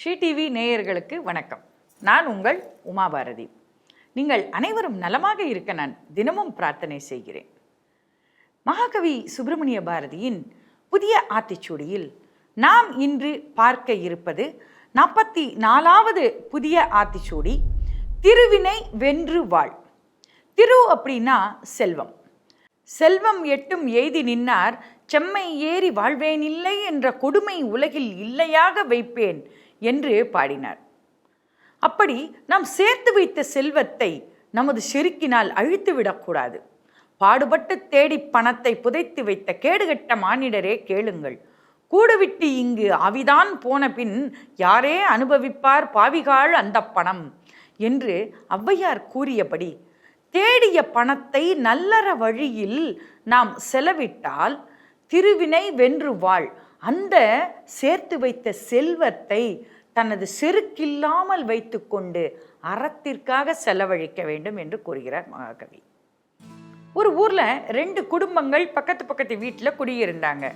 She TV நேயர்களுக்கு வணக்கம். நான் உங்கள் உமாபாரதி. நீங்கள் அனைவரும் நலமாக இருக்க நான் தினமும் பிரார்த்தனை செய்கிறேன். மகாகவி சுப்பிரமணிய பாரதியின் புதிய ஆத்திச்சூடியில் நாம் இன்று பார்க்க இருப்பது நாற்பத்தி நாலாவது புதிய ஆத்திச்சூடி திருவினை வென்று வாழ். திரு அப்படின்னா செல்வம். செல்வம் எட்டும் எய்தி நின்னார் செம்மை ஏறி வாழ்வேனில்லை என்ற கொடுமை உலகில் இல்லையாக வைப்பேன். என்று பாடினார். அப்படி நாம் சேர்த்து வைத்த செல்வத்தை நமது செருக்கினால் அழித்து விடக்கூடாது. பாடுபட்டு தேடி பணத்தை புதைத்து வைத்த கேடுகட்ட மானிடரே கேளுங்கள். கூடுவிட்டு இங்கு அவிதான் போன பின் யாரே அனுபவிப்பார் பாவிகாள் அந்த பணம் என்று ஔவையார் கூறியபடி தேடிய பணத்தை நல்லற வழியில் நாம் செலவிட்டால் திருவினை வென்று வாழ். அந்த சேர்த்து வைத்த செல்வத்தை தனது செருக்கில்லாமல் வைத்துக்கொண்டு அறத்திற்காக செலவழிக்க வேண்டும் என்று கூறுகிறார் மகாகவி. ஒரு ஊரில் ரெண்டு குடும்பங்கள் பக்கத்து பக்கத்து வீட்டில் குடியிருந்தாங்க.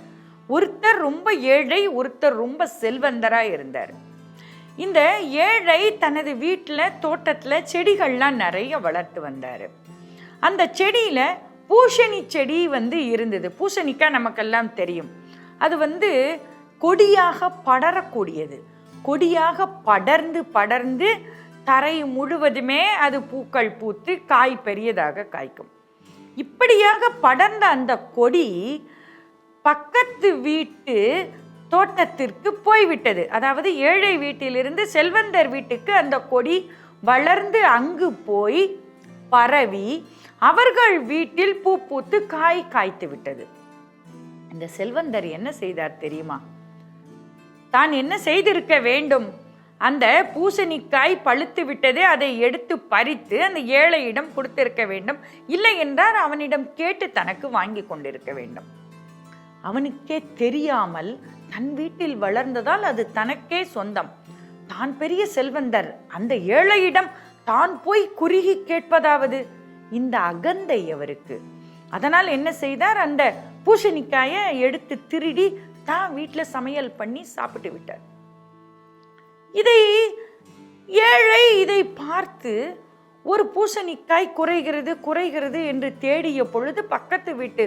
ஒருத்தர் ரொம்ப ஏழை ஒருத்தர் ரொம்ப செல்வந்தராக இருந்தார். இந்த ஏழை தனது வீட்டில் தோட்டத்தில் செடிகள்லாம் நிறைய வளர்த்து வந்தார். அந்த செடியில் பூசணி செடி வந்து இருந்தது. பூசணிக்காய் நமக்கெல்லாம் தெரியும். அது வந்து கொடியாக படரக்கூடியது. கொடியாக படர்ந்து படர்ந்து தரை முழுவதுமே அது பூக்கள் பூத்து காய் பெரியதாக காய்க்கும். இப்படியாக படர்ந்த அந்த கொடி பக்கத்து வீட்டு தோட்டத்திற்கு போய்விட்டது. அதாவது ஏழை வீட்டிலிருந்து செல்வந்தர் வீட்டுக்கு அந்த கொடி வளர்ந்து அங்கு போய் பரவி அவர்கள் வீட்டில் பூ பூத்து காய் காய்த்து விட்டது. இந்த செல்வந்தர் என்ன செய்தார் தெரியுமா? தான் என்ன செய்திருக்க வேண்டும்? அந்த பூசணிக்காய் பழுத்து விட்டதே அதை எடுத்து பறித்து அந்த ஏழையிடம் கொடுத்திருக்க வேண்டும். இல்லை என்றால் அவனிடம் கேட்டு தனக்கு வாங்கி கொண்டிருக்க வேண்டும். அவனுக்கே தெரியாமல் தன் வீட்டில் வளர்ந்ததால் அது தனக்கே சொந்தம். தான் பெரிய செல்வந்தர் அந்த ஏழையிடம் தான் போய் குறுகி கேட்பதாவது? இந்த அகந்தை அவருக்கு. அதனால் என்ன செய்தார்? அந்த பூசணிக்காயை எடுத்து திருடி தான் வீட்டில் சமையல் பண்ணி சாப்பிட்டு விட்டார். இதை ஏழை இதை பார்த்து ஒரு பூசணிக்காய் குறைகிறது குறைகிறது என்று தேடிய பொழுது பக்கத்து வீட்டு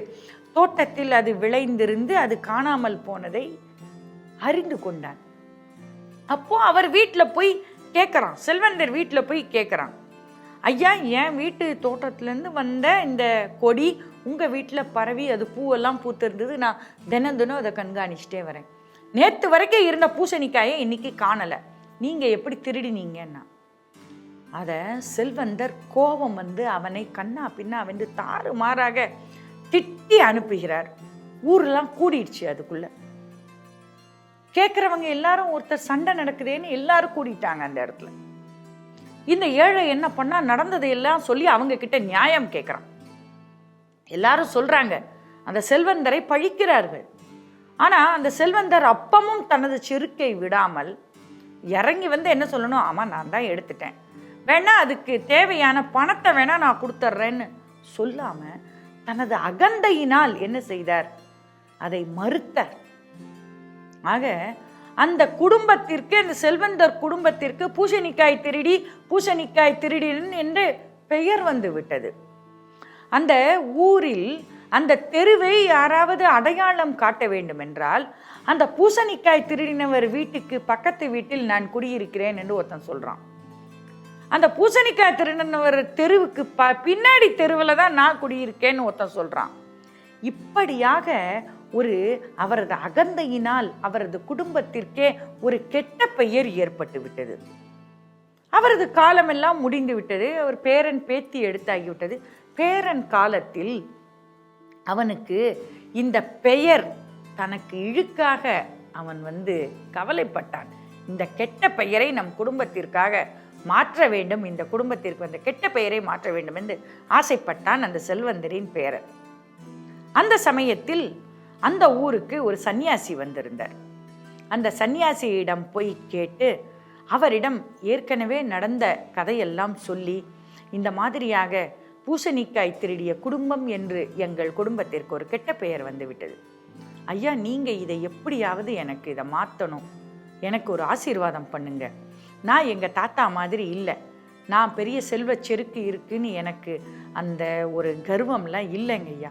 தோட்டத்தில் அது விளைந்திருந்து அது காணாமல் போனதை அறிந்து கொண்டான் அப்போ அவர் வீட்டில் போய் கேட்குறான். செல்வந்தர் வீட்டில் போய் கேட்குறான். ஐயா என் வீட்டு தோட்டத்துலேருந்து வந்த இந்த கொடி உங்கள் வீட்டில் பரவி அது பூவெல்லாம் பூத்திருந்தது நான் தினம் தினம் அதை கண்காணிச்சிட்டே வரேன். நேற்று வரைக்கும் இருந்த பூசணிக்காயை இன்னைக்கு காணலை. நீங்கள் எப்படி திருடினீங்கன்னா அதை செல்வந்தர் கோபம் வந்து அவனை கண்ணா பின்னா வந்து தாறு மாறாக திட்டி அனுப்புகிறார். ஊரெல்லாம் கூடிடுச்சு அதுக்குள்ள. கேட்குறவங்க எல்லாரும் ஒருத்தர் சண்டை நடக்குதேன்னு எல்லாரும் கூடிட்டாங்க அந்த இடத்துல. இந்த ஏழை என்ன பண்ணா நடந்ததையெல்லாம் சொல்லி அவங்க கிட்ட நியாயம் கேட்குறான் எல்லாரும் சொல்றாங்க அந்த செல்வந்தரை பழிக்கிறார்கள். ஆனால் அந்த செல்வந்தர் அப்பமும் தனது செருக்கை விடாமல் இறங்கி வந்து என்ன சொல்லணும்? ஆமாம் நான் தான் எடுத்துட்டேன். வேணா அதுக்கு தேவையான பணத்தை வேணா நான் கொடுத்துட்றேன்னு சொல்லாம தனது அகந்தையினால் என்ன செய்தார்? அதை மறுத்தார். ஆக அந்த குடும்பத்திற்கு அந்த செல்வந்தர் குடும்பத்திற்கு பூசணிக்காய் திருடி பூசணிக்காய் திருடின்னு என்று பெயர் வந்து விட்டது. அந்த ஊரில் அந்த தெருவை யாராவது அடையாளம் காட்ட வேண்டும் என்றால் அந்த பூசணிக்காய் திருடினவர் வீட்டுக்கு பக்கத்து வீட்டில் நான் குடியிருக்கிறேன் என்று ஒருத்தன் சொல்கிறான் அந்த பூசணிக்காய் திருடினவர் தெருவுக்கு ப பின்னாடி தெருவில் தான் நான் குடியிருக்கேன்னு ஒருத்தன் சொல்கிறான் இப்படியாக ஒரு அவரது அகந்தையினால் அவரது குடும்பத்திற்கே ஒரு கெட்ட பெயர் ஏற்பட்டு விட்டது. அவரது காலமெல்லாம் முடிந்து விட்டது. அவர் பேரன் பேத்தி எடுத்தாகிவிட்டது. பேரன் காலத்தில் அவனுக்கு இந்த பெயர் தனக்கு இழுக்காக அவன் வந்து கவலைப்பட்டான். இந்த கெட்ட பெயரை நம் குடும்பத்திற்காக மாற்ற வேண்டும். இந்த குடும்பத்திற்கு அந்த கெட்ட பெயரை மாற்ற வேண்டும் என்று ஆசைப்பட்டான் அந்த செல்வந்தரின் பேரன் அந்த சமயத்தில் அந்த ஊருக்கு ஒரு சன்னியாசி வந்திருந்தார். அந்த சன்னியாசியிடம் போய் கேட்டு அவரிடம் ஏற்கனவே நடந்த கதையெல்லாம் சொல்லி இந்த மாதிரியாக பூசணிக்காய் திருடிய குடும்பம் என்று எங்கள் குடும்பத்திற்கு ஒரு கெட்ட பெயர் வந்துவிட்டது. ஐயா நீங்கள் இதை எப்படியாவது எனக்கு இதை மாற்றணும் எனக்கு ஒரு ஆசீர்வாதம் பண்ணுங்க. நான் எங்கள் தாத்தா மாதிரி இல்லை. நான் பெரிய செல்வ செருக்கு இருக்குன்னு எனக்கு அந்த ஒரு கர்வம்லாம் இல்லைங்க ஐயா.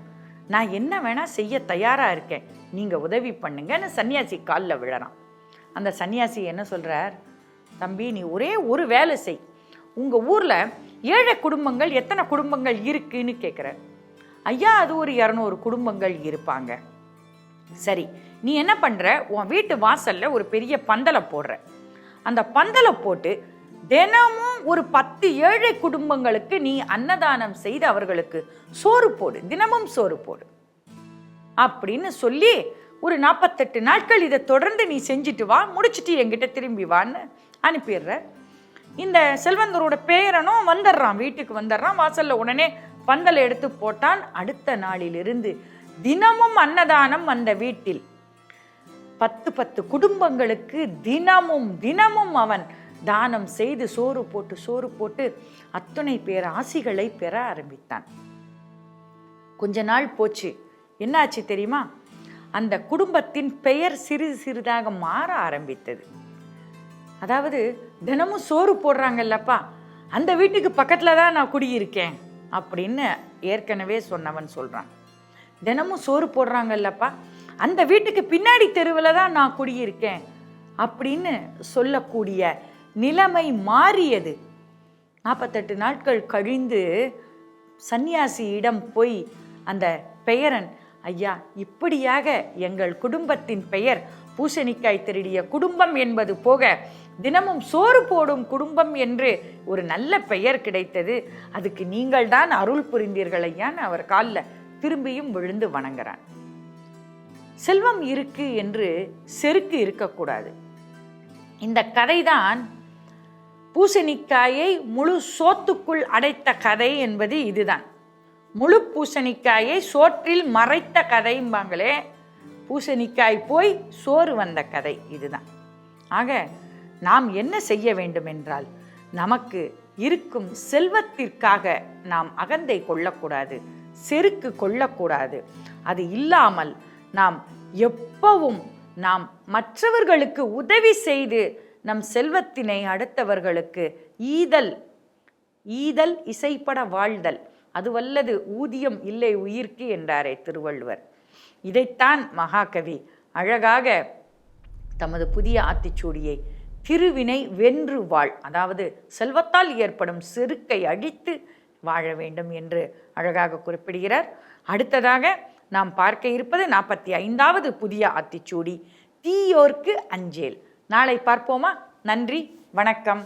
நான் என்ன வேணால் செய்ய தயாராக இருக்கேன். நீங்கள் உதவி பண்ணுங்கன்னு சன்னியாசி காலில் விழறான். அந்த சன்னியாசி என்ன சொல்கிறார் தம்பி நீ ஒரே ஒரு வேலை செய். உங்கள் ஊரில் ஏழை குடும்பங்கள் எத்தனை குடும்பங்கள் இருக்குன்னு கேட்குற ஐயா அது ஒரு இரநூறு குடும்பங்கள் இருப்பாங்க. சரி நீ என்ன பண்ணுற உன் வீட்டு வாசலில் ஒரு பெரிய பந்தலை போடுற. அந்த பந்தலை போட்டு தினமும் ஒரு பத்து ஏழை குடும்பங்களுக்கு நீ அன்னதானம் செய்து அவர்களுக்கு சோறு போடு. தினமும் சோறு போடு. அப்படின்னு சொல்லி ஒரு நாற்பத்தெட்டு நாட்கள் இதை தொடர்ந்து நீ செஞ்சுட்டு வா முடிச்சுட்டு என்கிட்ட திரும்பி வான்னு அனுப்பிடுற. இந்த செல்வந்தரோட பேரனும் வந்துடுறான் வீட்டுக்கு வந்துடுறான். வாசல்ல உடனே பந்தலை எடுத்து போட்டான். அடுத்த நாளிலிருந்து தினமும் அன்னதானம் அந்த வீட்டில். பத்து பத்து குடும்பங்களுக்கு தினமும் தினமும் அவன் தானம் செய்து சோறு போட்டு சோறு போட்டு அத்துணை பேர் ஆசிகளை பெற ஆரம்பித்தான். கொஞ்ச நாள் போச்சு. என்னாச்சு தெரியுமா? அந்த குடும்பத்தின் பெயர் சிறிது சிறிதாக மாற ஆரம்பித்தது. அதாவது தினமும் சோறு போடுறாங்கல்லப்பா அந்த வீட்டுக்கு பக்கத்தில் தான் நான் குடியிருக்கேன் அப்படின்னு ஏற்கனவே சொன்னவன் சொல்கிறான் தினமும் சோறு போடுறாங்கல்லப்பா அந்த வீட்டுக்கு பின்னாடி தெருவில் தான் நான் குடியிருக்கேன் அப்படின்னு சொல்லக்கூடிய நிலைமை மாறியது. நாற்பத்தெட்டு நாட்கள் கழிந்து சந்நியாசியிடம் போய் அந்த பெயரன் ஐயா இப்படியாக எங்கள் குடும்பத்தின் பெயர் பூசணிக்காய் திருடிய குடும்பம் என்பது போக தினமும் சோறு போடும் குடும்பம் என்று ஒரு நல்ல பெயர் கிடைத்தது. அதுக்கு நீங்கள் தான் அருள் புரிந்தீர்கள் ஐயான்னு அவர் காலில் திரும்பியும் விழுந்து வணங்குறான். செல்வம் இருக்கு என்று செருக்கு இருக்கக்கூடாது. இந்த கதைதான் பூசணிக்காயை முழு சோத்துக்குள் அடைத்த கதை என்பது இதுதான். முழு பூசணிக்காயை சோற்றில் மறைத்த கதைம்பாங்களே பூசணிக்காய் போய் சோறு வந்த கதை இதுதான். ஆக நாம் என்ன செய்ய வேண்டும் என்றால் நமக்கு இருக்கும் செல்வத்திற்காக நாம் அகந்தை கொள்ளக்கூடாது செருக்கு கொள்ளக்கூடாது. அது இல்லாமல் நாம் எப்பவும் நாம் மற்றவர்களுக்கு உதவி செய்து நம் செல்வத்தினை அடுத்தவர்களுக்கு ஈதல் ஈதல் இசைப்பட வாழ்தல். அது வல்லது ஊதியம் இல்லை உயிர்க்கு என்றாரே திருவள்ளுவர். இதைத்தான் மகாகவி அழகாக தமது புதிய ஆத்திச்சூடியை திருவினை வென்று வாழ். அதாவது செல்வத்தால் ஏற்படும் செருக்கை அழித்து வாழ வேண்டும் என்று அழகாக குறிப்பிடுகிறார். அடுத்ததாக நாம் பார்க்க இருப்பது நாற்பத்தி ஐந்தாவது புதிய ஆத்திச்சூடி தீயோர்க்கு அஞ்சேல். நாளை பார்ப்போமா? நன்றி வணக்கம்.